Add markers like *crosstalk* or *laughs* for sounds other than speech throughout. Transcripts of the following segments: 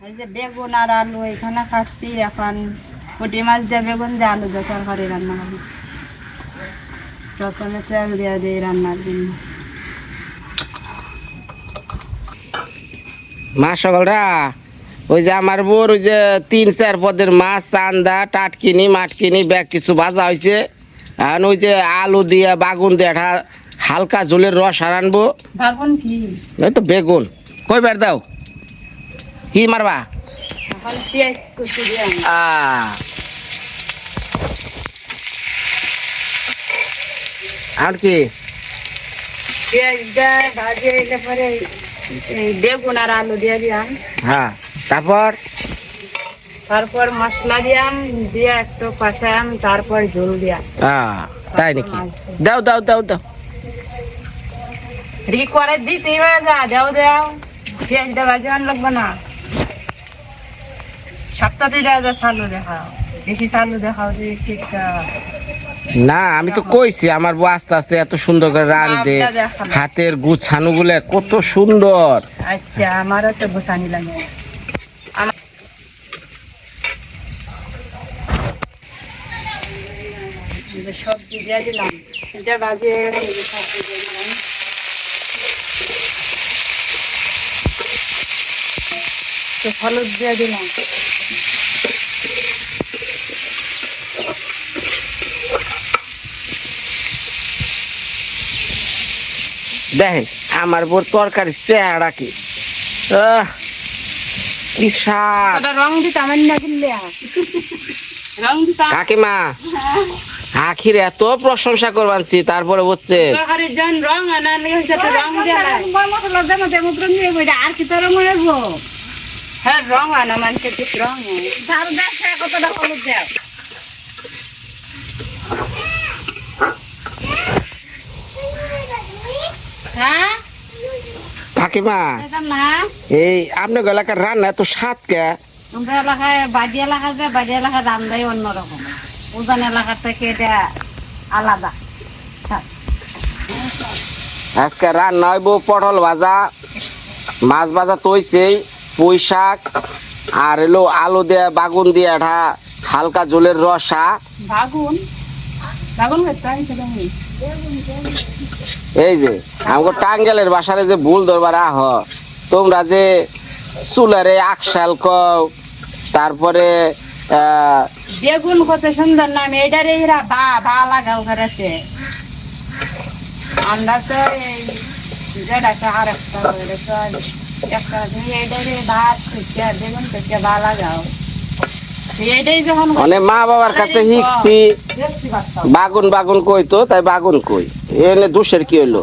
এই যে বেগুন আর আলু এখানে কাটছি এখন পুঁটি মাছ দিয়ে বেগুন দিয়ে আলু দিয়ে তরকারি রান্না হবে প্রথমে তেল দিয়ে দিই রান্নার জন্য। মা সকলরা ওই যে আমার বোর ওই যে তিন চার পদের মাছ চান্দা টাটকিনি মাটকিনি ব্যাগ কিছু ভাজা হয়েছে আর ওই যে আলু দিয়ে বাগুন দিয়ে হালকা ঝোলের রস আর আনব। বাগুন কি? ওই তো বেগুন। কইবার দাও? কি মারবা? দিয়ে আর কি? দিয়ে বেগুন আর আলু দিয়ে দিলাম হ্যাঁ তারপর? তারপর মশলা দিয়াম দিয়ে একটু কষাম তারপর ঝোল দিয়াম। আ তাই নাকি? দাও দাও দাও দাও। রি করে দিতেই হয়ে যা দেও দেও। পেঁয়াজটা ভাজি আন লাগবে না। সপ্তাহে দেওয়া যায় দেখাও। বেশি চালু দেখাও যে ঠিক না আমি তো কইছি আমার বউ আস্তে আস্তে এত সুন্দর করে দেখানো। হাতের গুছানো গুলো কত সুন্দর। আচ্ছা আমারও তো গোসানি লাগে। দিয়ে দিলাম। এটা সবজি দিয়ে দিলাম। হলুদ দিয়ে দিলাম। দেখেন আমার বউর তরকারি চেহারা কি? আহ, কি রং না কাকিমা আখির এত প্রশংসা করবানছি তারপরে হচ্ছে হ্যাঁ রং আনা মানুষের কিছু রং। তার দেখে কতটা হলুদ দেও হ্যাঁ? কাকিমা এই আপনার এলাকার রান্না এত স্বাদ কে? আমরা এলাকায় বাড়ি এলাকা যে বাড়ি এলাকার রান্নাই অন্যরকম উজান এলাকার থেকে এটা আলাদা। আজকে রান্না হইব পটল ভাজা মাছ ভাজা তৈছেই পুঁই শাক আর এলো আলু দিয়ে বাগুন দিয়ে একটা হালকা ঝোলের রসা। বাগুন বাগুন করতে আনছে তুমি এই যে আমাকে টাঙ্গেলের বাসারে যে ভুল ধরবার আহ তোমরা যে চুলারে আকশাল কও তারপরে বেগুন কত সুন্দর নাম এটার এরা বা বা লাগাও করেছে আমরা তো এই যেটাকে আর একটা একটা এটারে ভাত থেকে বেগুন থেকে বা লাগাও। মানে মা বাবার কাছে শিখছি বাগুন বাগুন কই তো তাই বাগুন কই। এনে দুষের কি হইল?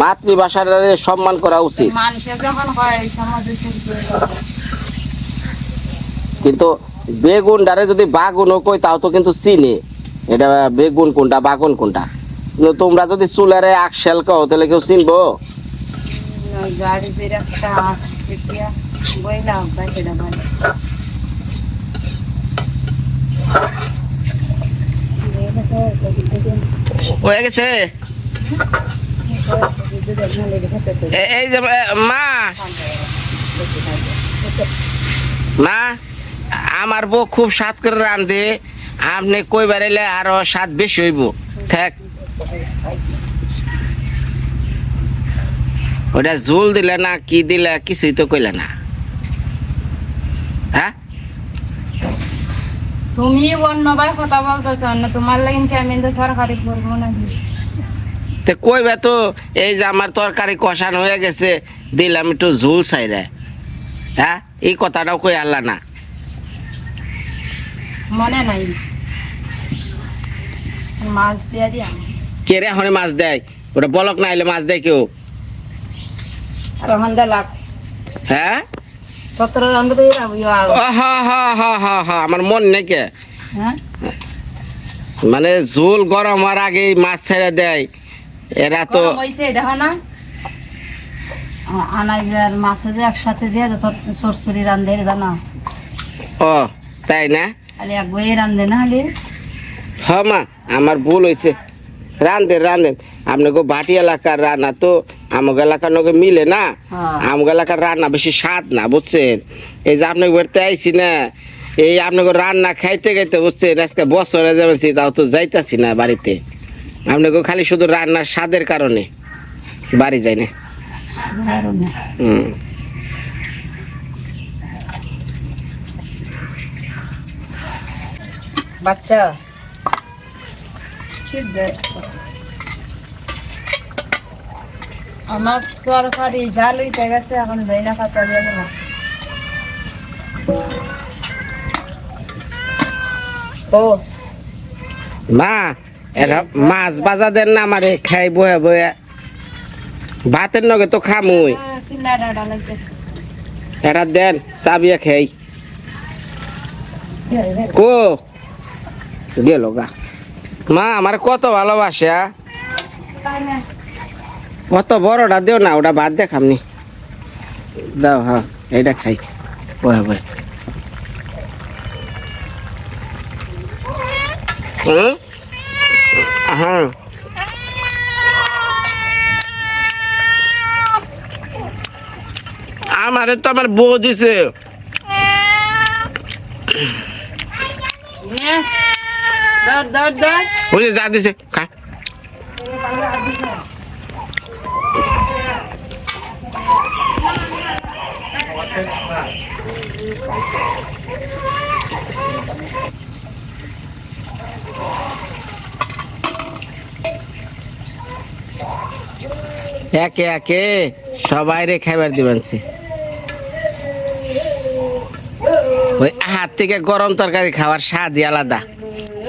মাতৃভাষার সম্মান করা উচিত। কিন্তু বেগুন ডারে যদি বাগুনও কই তাও তো কিন্তু চিনি। এটা বেগুন কোনটা বাগুন কোনটা? কিন্তু তোমরা যদি চুলারে আকশেল কও তাহলে কেউ চিনবো? গাড়ি বের একটা এতিয়া বইলাম বাইরে মানে গেছে এই যে মা। মা, আমার বউ খুব স্বাদ করে রান্ধে আপনি কইবার এলে আরও স্বাদ বেশি হইব। থাক। ওটা ঝোল দিলে না, কি দিলে, কিছুই তো কইলে না। হ্যাঁ? তুমি অন্য ভাই কথা বলতেছ না তোমার লাগিন কি আমি তো সরকারি করব না তে কইবে তো এই যে আমার তরকারি কষানো হয়ে গেছে দিলাম একটু ঝোল চাইরে হ্যাঁ এই কথাটাও কই আল্লাহ না। মনে নাই। মাছ দিয়া দিয়া। কে রে এখন মাছ দেয়? ওটা বলক না এলে মাছ দেয় কেউ? আর লাগ হ্যাঁ? আমার মন নেই কে মানে ঝোল গরম হওয়ার আগে মাছ ছেড়ে দেয়। এরা তো আর মাছ একসাথে দিয়ে সরসরি রান্ধে জানা ও তাই না? খালি এক রান্ধে না মা আমার ভুল হয়েছে রান্ধেন রান্ধেন আপনাকে বাটি এলাকার রান্না তো আমগ এলাকার নগে মিলে না? হ্যাঁ। আমগ এলাকার রান্না বেশি স্বাদ না বুঝছেন? এই যে আপনাকে বাড়িতে আইছি না এই আপনাকে রান্না খাইতে খাইতে বুঝছেন? আজকে বছরে যাবেছি তাও তো যাইতাছি না বাড়িতে। আপনাকে খালি শুধু রান্নার স্বাদের কারণে বাড়ি যাই না। হুম। বাচ্চা? আমার তরকারি ঝাল হইতে গেছে এখন যাই না খাতা যাবে না ও। মা এরা মাছ বাজা দেন না আমারে খাই বয়ে বয়ে। ভাতের নগে তো খামুই। এটা দেন চাবিয়া খাই। কো? গেল গা। মা আমার কত ভালোবাসে? অত বড়টা দেও না ওটা বাদ দেখামনি দাও হ্যাঁ এইটা খাই। বয়ে বয়ে হ্যাঁ। আমারে তো আমার বউ দিছে। যা দিছে খা। একে একে সবাই রে খাবার দিবেন সে। ওই হাত থেকে গরম তরকারি খাওয়ার স্বাদই আলাদা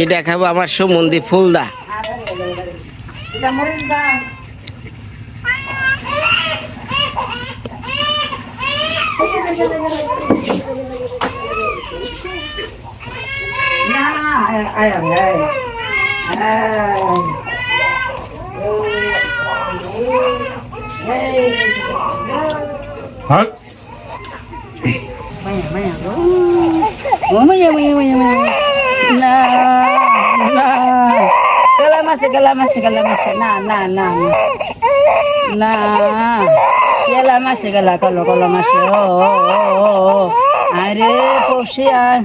এটা খাব আমার সুমন্দি ফুলদা এটা *laughs* মরিচ দাও না আয় আয় আয়. Na, na. Galamase, galamase, galamase. Na, na, na, na. Na. Galamase, gala, kalo, galamase. Oh, oh, oh, oh. Are, পড়ছি আর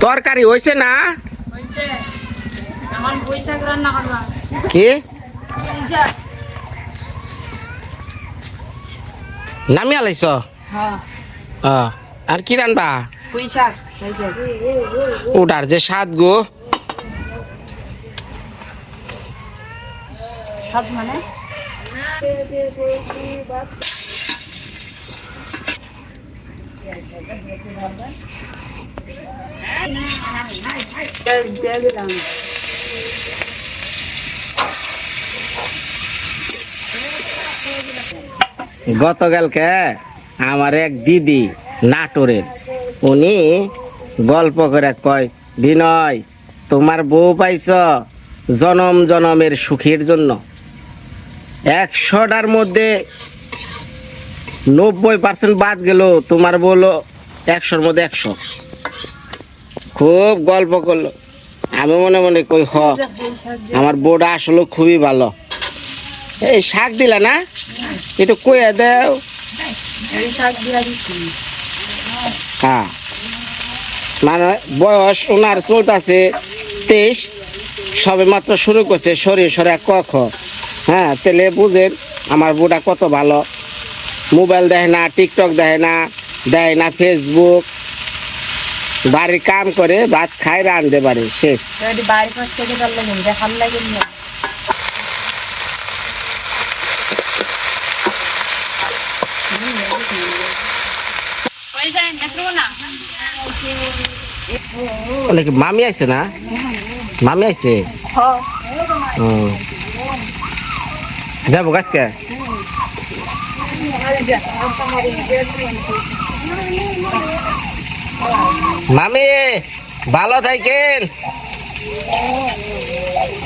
তরকারি হয়েছে না? কি? বৈশাখ হ্যাঁ। অ, আর কি রানবা? ওটার যে। স্বাদ গো। সাত মানে? গতকালকে আমার এক দিদি নাটোরের। উনি গল্প করে কয়, বিনয়, তোমার বউ পাইছ জনম জনমের সুখের জন্য। একশোটার মধ্যে নব্বই পার্সেন্ট বাদ গেল, তোমার বলো একশোর মধ্যে একশো। খুব গল্প করল। আমি মনে মনে কই, হ, আমার বউটা আসলে খুবই ভালো। এই শাক দিলা না? একটু কইয়া দেও। হ্যাঁ। মানে বয়স ওনার চলতেছে তেইশ সবে মাত্র শুরু করছে শরীর সরে ক খ। হ্যাঁ তাহলে বুঝেন আমার বুড়া কত ভালো। মোবাইল দেয় না টিকটক দেয় না দেয় না ফেসবুক বাড়ির কাম করে ভাত খাই রাঁধতে পারে শেষ। যদি না অনেক মামি আইছে না? মামি আইছে? যাব গাছকে? মামি ভালো থাকেন।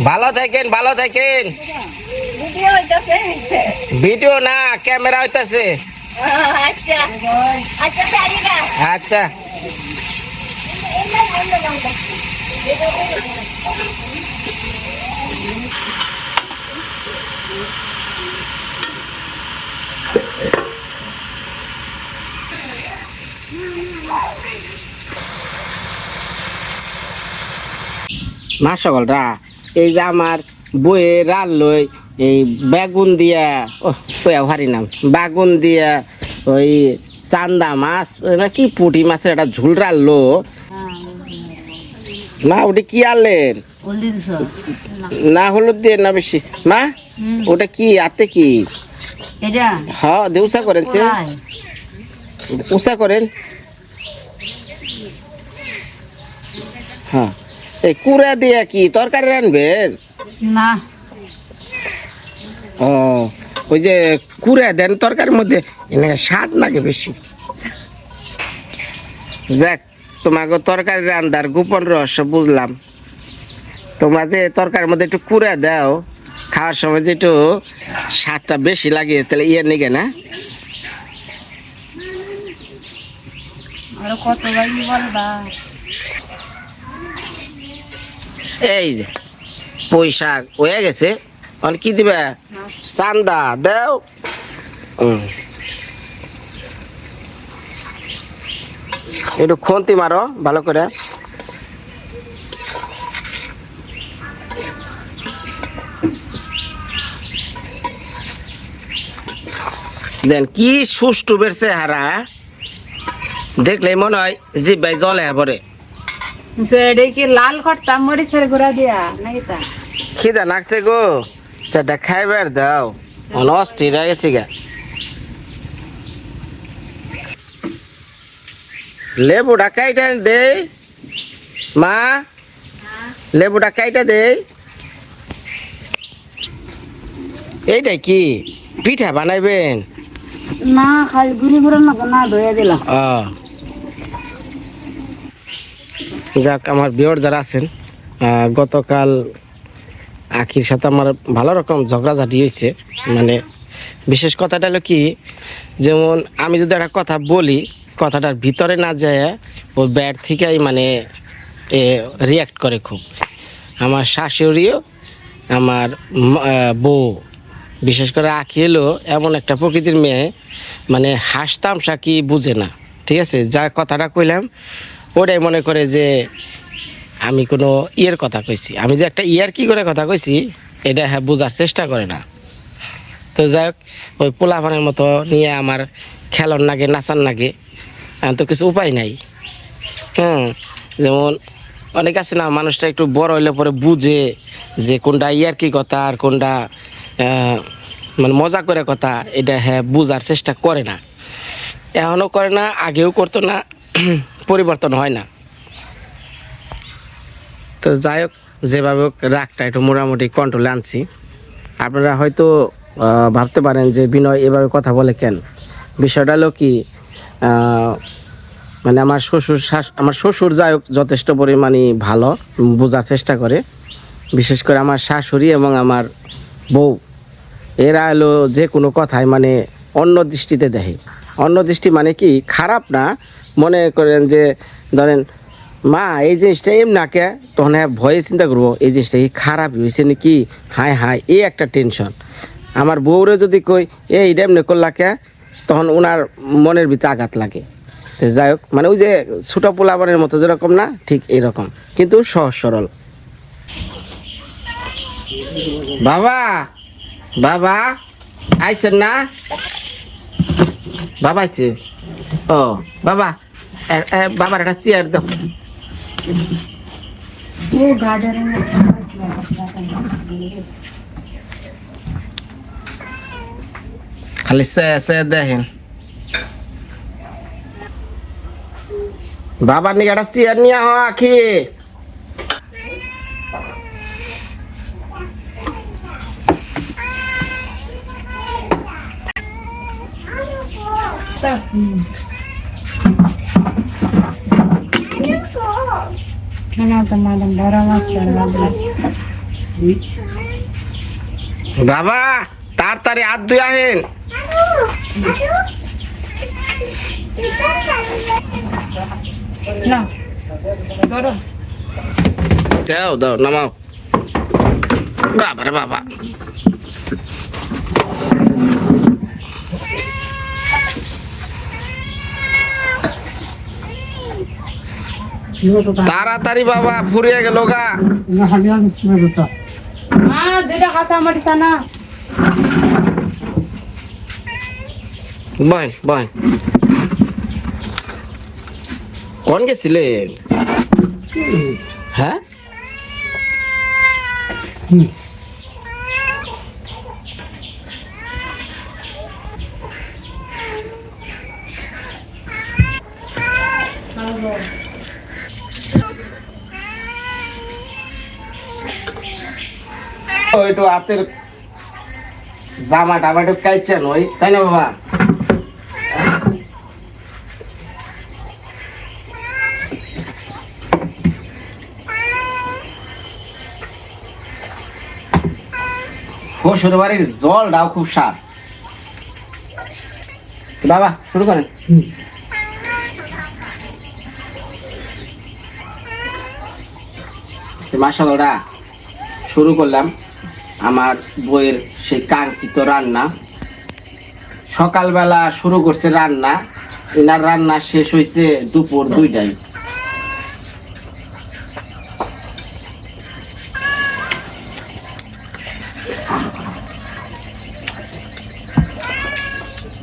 ভালো থাকেন ভালো থাকেন। ভিডিও না ক্যামেরা হইতাছে। আচ্ছা। আচ্ছা। মা সকলরা, এই যে আমার বইয়ে রাল লই এই বেগুন দিয়া ও ভারি নাম, বাগুন দিয়া ওই চান্দা মাছ কি পুঁটি মাছের একটা ঝুল রাললো মা ওটা কি আনলেন না হলুদ দিয়ে না বেশি। মা ওটা কি আতে কি? এটা? হ দেউসা করেন সে উষা করেন। হ্যাঁ এই কুড়া দিয়া কি তরকারি রানবেন? না। ও ওই যে কুড়ে দেন তরকারির মধ্যে স্বাদ লাগে বেশি। যাক তোমাকে তরকারি রান্দার গোপন রহস্য বুঝলাম। তোমরা যে তরকারির মধ্যে একটু কুড়ে দাও খাওয়ার সময় যে একটু স্বাদটা বেশি লাগে তাহলে ইয়ে নিগে না? এই যে পয়সা হয়ে গেছে। আর কি দিবে? চান্দা দেও। হুম। একটু খন্তি মারো ভালো করে। দেন কি সুষ্ঠু বেরছে হারা দেখলে মনে হয় জিব্বাই জলে পরে। লাল করতাম মরিচের গুঁড়া দিয়া নাকি খিদা নাকছে গো সেটা খাইবার দাও। অন অস্থির হয়ে গেছি গা। লেবুটা কাইটা দে মা? লেবুটা কাইটা দে এইটাই কি? পিঠা বানাইবেন? না খালি গুঁড়ো না না ধুয়ে দিলাম। যাক আমার বিয়র যারা আছেন গতকাল আখির সাথে আমার ভালো রকম ঝগড়াঝাটি হয়েছে মানে বিশেষ কথাটা হলো কি যেমন আমি যদি একটা কথা বলি কথাটার ভিতরে না যায় ওর ব্যাট থেকেই মানে রিয়াক্ট করে খুব। আমার শাশুড়িও, আমার বউ, বিশেষ করে আঁকি এলো এমন একটা প্রকৃতির মেয়ে মানে হাসতামশা কি বুঝে না, ঠিক আছে? যা কথাটা কইলাম, ওটাই মনে করে যে আমি কোনো ইয়ের কথা কইছি। আমি যে একটা ইয়ার কি করে কথা কইছি, এটা হ্যাঁ বোঝার চেষ্টা করে না। তো যাই হোক, ওই পোলাপানের মতো নিয়ে আমার খেলন নাগে, নাচান নাগে এখন তো কিছু উপায় নাই। হ্যাঁ যেমন অনেক আছে না, মানুষটা একটু বড় হইলে পরে বুঝে যে কোনটা ইয়ার কি কথা আর কোনটা মানে মজা করে কথা, এটা হ্যাঁ বুঝার চেষ্টা করে না। এখনও করে না, আগেও করতো না, *clears throat* পরিবর্তন হয় না। তো যাই হোক, যেভাবে হোক, রাগটা একটু মোটামুটি কন্ট্রোলে আনছি। আপনারা হয়তো ভাবতে পারেন যে বিনয় এভাবে কথা বলে কেন? বিষয়টা হলো কি মানে আমার শ্বশুর শাশ- আমার শ্বশুর যাই হোক যথেষ্ট পরিমাণে ভালো, বোঝার চেষ্টা করে। বিশেষ করে আমার শাশুড়ি এবং আমার বউ, এরা এলো যে কোনো কথাই মানে অন্য দৃষ্টিতে দেখে। অন্য দৃষ্টি মানে কি? খারাপ না। মনে করেন যে, ধরেন, মা, এই জিনিসটা এম না কে? তখন হ্যাঁ ভয়ে চিন্তা করব, এই জিনিসটা কি খারাপ হয়েছে নাকি? হায় হায়, এই একটা টেনশন। আমার বউরে যদি কই, এই, এটা এমনি করলা কে? তখন ওনার মনের ভিতরে আঘাত লাগে। তো যাই হোক মানে ওই যে ছোটো পোলাবানের মতো যেরকম না, ঠিক এরকম। কিন্তু সহজ সরল। বাবা বাবা, আইছেন না? বাবা আইছে। ও, বাবা বাবার একটা চেয়ার দাও। খালি সে সে দেখেন বাবার নিকে একটা চেয়ার নিয়ে হ আখি কেন তো মাদম বড় মাছ বাবা তাড়াতাড়ি হাত ধুই আহেন না ধরো দাও দাও নামাও বাবা রে বাবা তাড়াতাড়ি বাবা ফুরিয়ে গেল গা মা দুইটা কাঁচা মরিচ না বয় বয় কোন গেছিলেন হ্যাঁ? একটু হাতের জামা টামা একটু কাইছেন ওই, তাই না বাবা? শ্বশুর বাড়ির জলটাও খুব স্বাদ বাবা, শুরু করেন। শুরু করলাম আমার বইয়ের সেই কাঙ্ক্ষিত রান্না। সকালবেলা শুরু করছে রান্না। এনার রান্না শেষ হয়েছে দুপুর দুইটায়।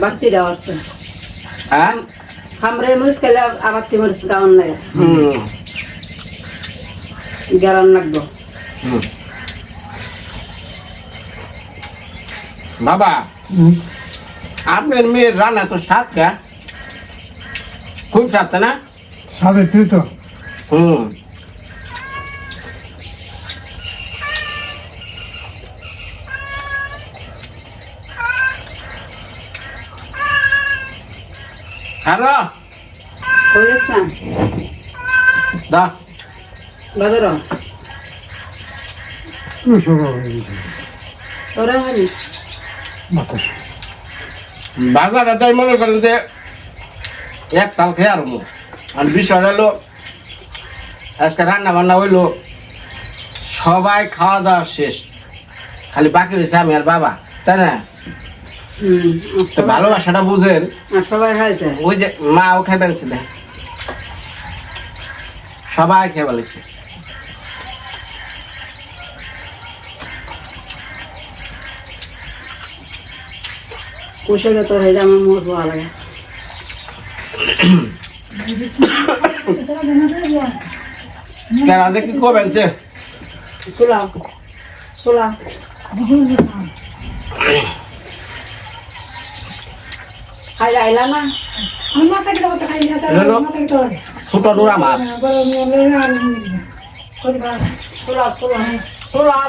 বাতি দেওয়া আছে হ্যাঁ খামরে মরিচ খেলে আবার তি মরিচ খাওয়ান লাগে হুম গেরান লাগবো হুম। বাবা আপনার মেয়ের রান্না তো স্বাদ কে খুব স্বাদ না সাড়ে তো হুম হ্যালো। কই যাস না দা বাজার তুই বাতাস। বাজারে মনে করেন যে এক তাল খেয়ে আর আর বিষয় হলো আজকে রান্না বান্না হইল সবাই খাওয়া দাওয়া শেষ। খালি বাকি রয়েছে আমি আর বাবা তাই না? ভালোবাসাটা বুঝেন। সবাই খাইছে? ওই যে মাও খেয়ে ফেলছিল সবাই খেয়ে ফেলেছে। গে তোর আমার মোট ভালো লাগে। কেন আজ কি সে খাই আইলা? না। ছোট নোরা মাছ চুলাও চুলাও চুলাও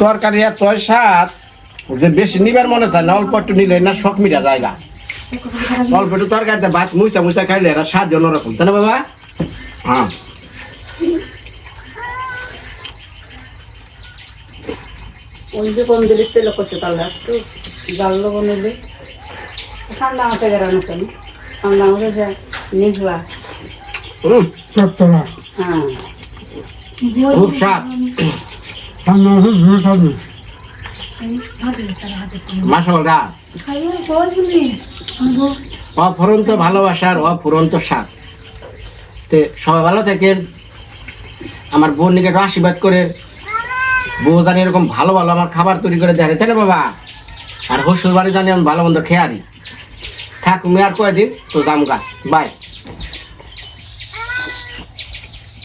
তরকারি এত স্বাদ, যে বেশি নিবার মনে চায় না, অল্প একটু নিলে না শখ মিটা জায়গা অল্প একটু তরকারিতে ভাত মুইসা মুইসা খাইলে এরা স্বাদ অন্যরকম। তাই না বাবা? হ্যাঁ। ওই যে কোন দিলে তেল করছে তাহলে? একটু জাল লবণ নিলে ঠান্ডা মাথা গেরান আছে না ঠান্ডা মাথা যা হুম হ্যাঁ। খুব স্বাদ। ঠান্ডা আছে ঝুড়ে খাবে। অফুরন্ত ভালোবাসার অফুরন্ত স্বাদ। তে সবাই ভালো থাকেন। আমার বোন নিকে আশীর্বাদ করে বউ জানি এরকম ভালো ভালো আমার খাবার তৈরি করে দেয় তাই বাবা? আর হোসুর বাড়ি জানি আমি ভালো মন্দ খেয়ারি থাক মেয়ার কয়দিন তো জামগা বাই।